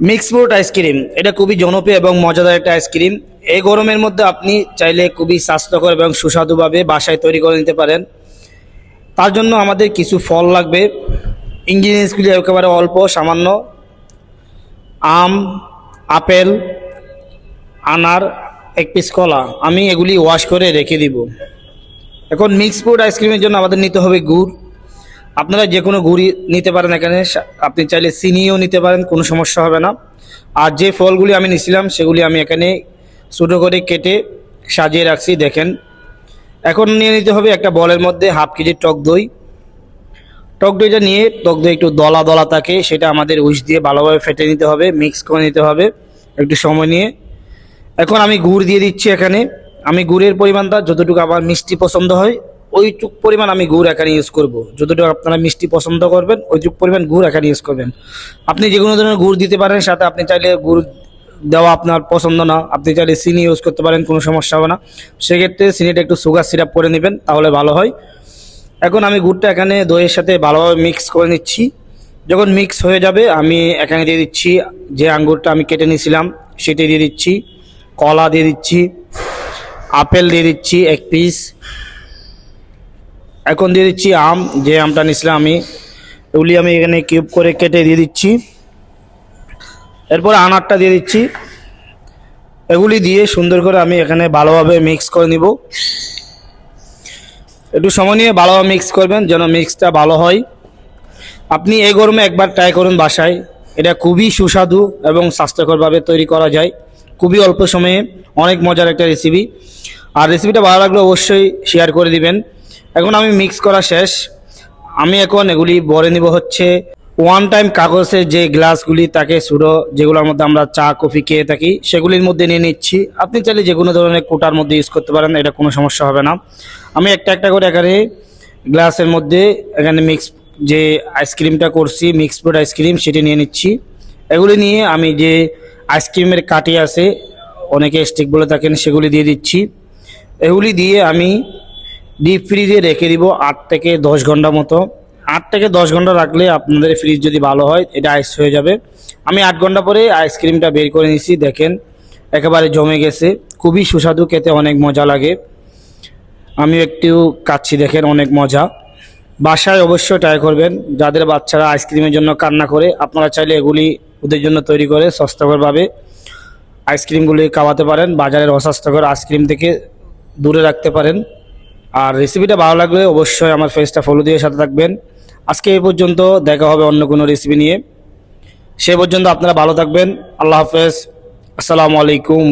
Mix fruit ice cream এটা খুবই জনপ্রিয় এবং মজাদার একটা আইসক্রিম এই গরমের মধ্যে আপনি চাইলে খুবই স্বাস্থ্যকর এবং সুস্বাদুভাবে বাসায় তৈরি করে নিতে পারেন। তার জন্য আমাদের কিছু ফল লাগবে। ইনগ্রিডিয়েন্টসগুলি একেবারে অল্প, সামান্য। আম, আপেল, আনার, এক পিস কলা। আমি এগুলি ওয়াশ করে রেখে দিব। এখন মিক্স ফ্রুট আইসক্রিমের জন্য আমাদের নিতে হবে গুড়। আপনারা যে কোনো গুড়ি নিতে পারেন এখানে। আপনি চাইলে চিনিও নিতে পারেন, কোনো সমস্যা হবে না। আর যে ফলগুলি আমি নিছিলাম, সেগুলি আমি এখানে ছোটো করে কেটে সাজিয়ে রাখছি, দেখেন। এখন নিয়ে নিতে হবে একটা বলের মধ্যে হাফ কেজি টক দই। টক দইটা নিয়ে, টক দই একটু দলা দলা থাকে, সেটা আমাদের উইশ দিয়ে ভালোভাবে ফেটে নিতে হবে, মিক্স করে নিতে হবে একটু সময় নিয়ে। এখন আমি গুড় দিয়ে দিচ্ছি এখানে। আমি গুড়ের পরিমাণটা যতটুকু আমার মিষ্টি পছন্দ হয় ওইটুক পরিমাণ আমি গুড় এখানে ইউজ করব। যতটুকু আপনারা মিষ্টি পছন্দ করবেন, ওইটুক পরিমাণ গুড় এখানে ইউজ করবেন। আপনি যে কোনো ধরনের গুড় দিতে পারেন, সাথে আপনি চাইলে গুড় দেওয়া আপনার পছন্দ না। আপনি চাইলে চিনি ইউজ করতে পারেন, কোনো সমস্যা হবে না। সেক্ষেত্রে চিনিটা একটু সুগার সিরাপ করে নেবেন, তাহলে ভালো হয়। এখন আমি গুড়টা এখানে দইয়ের সাথে ভালোভাবে মিক্স করে নিচ্ছি। যখন মিক্স হয়ে যাবে, আমি এখানে দিয়ে দিচ্ছি যে আঙ্গুরটা আমি কেটে নিয়েছিলাম, সেটি দিয়ে দিচ্ছি। কলা দিয়ে দিচ্ছি। আপেল দিয়ে দিচ্ছি এক পিস এখন দিয়ে দিচ্ছি আম, যে আমটা নিয়েছিলাম আমি ওগুলি আমি এখানে কিউব করে কেটে দিয়ে দিচ্ছি। এরপর আনারটা দিয়ে দিচ্ছি। এগুলি দিয়ে সুন্দর করে আমি এখানে ভালোভাবে মিক্স করে নিব। একটু সময় নিয়ে ভালোভাবে মিক্স করবেন যেন মিক্সটা ভালো হয়। আপনি এই গরমে একবার ট্রাই করুন বাসায়। এটা খুবই সুস্বাদু এবং স্বাস্থ্যকরভাবে তৈরি করা যায়। খুবই অল্প সময়ে, অনেক মজার একটা রেসিপি আর রেসিপিটা ভালো লাগলে অবশ্যই শেয়ার করে দিবেন। এখন আমি মিক্স করা শেষ। আমি এখন এগুলি বরে নিব হচ্ছে ওয়ান টাইম কাগজের যে গ্লাসগুলি তাকে সুডো যেগুলোর মধ্যে আমরা চা কফি খেয়ে থাকি, সেগুলির মধ্যে নিয়ে নিচ্ছি। আপনি চাইলে যে কোনো ধরনের কোটার মধ্যে ইউজ করতে পারেন, এটা কোনো সমস্যা হবে না। আমি একটা একটা করে এখানে গ্লাসের মধ্যে এখানে মিক্স যে আইসক্রিমটা করছি মিক্স ফ্রুট আইসক্রিম সেটি নিয়ে নিচ্ছি। এগুলি নিয়ে আমি যে আইসক্রিমের কাটি আছে, অনেকে স্টিক বলে থাকেন, সেগুলি দিয়ে দিচ্ছি। এগুলি দিয়ে আমি ডিপ ফ্রিজে রেখে দিব আট থেকে দশ ঘণ্টা মতো। আট থেকে দশ ঘণ্টা রাখলে আপনাদের ফ্রিজ যদি ভালো হয়, এটা আইস হয়ে যাবে। আমি আট ঘণ্টা পরে আইসক্রিমটা বের করে নিয়েছি দেখেন, একেবারে জমে গেছে। খুবই সুস্বাদু, খেতে অনেক মজা লাগে। আমি একটু কাচ্ছি, দেখেন, অনেক মজা। বাসায় অবশ্যই ট্রাই করবেন। যাদের বাচ্চারা আইসক্রিমের জন্য কান্না করে, আপনারা চাইলে এগুলি ওদের জন্য তৈরি করে সস্তাকরভাবে আইসক্রিমগুলি খাওয়াতে পারেন। বাজারের অস্বাস্থ্যকর আইসক্রিম থেকে দূরে রাখতে পারেন। আর রেসিপিটা ভালো লাগলে অবশ্যই আমার ফেসটা ফলো দিয়ে সাথে থাকবেন। আজকে এ পর্যন্ত দেখা হবে অন্য কোনো রেসিপি নিয়ে। সে পর্যন্ত আপনারা ভালো থাকবেন। আল্লাহ হাফেজ। আসসালামু আলাইকুম।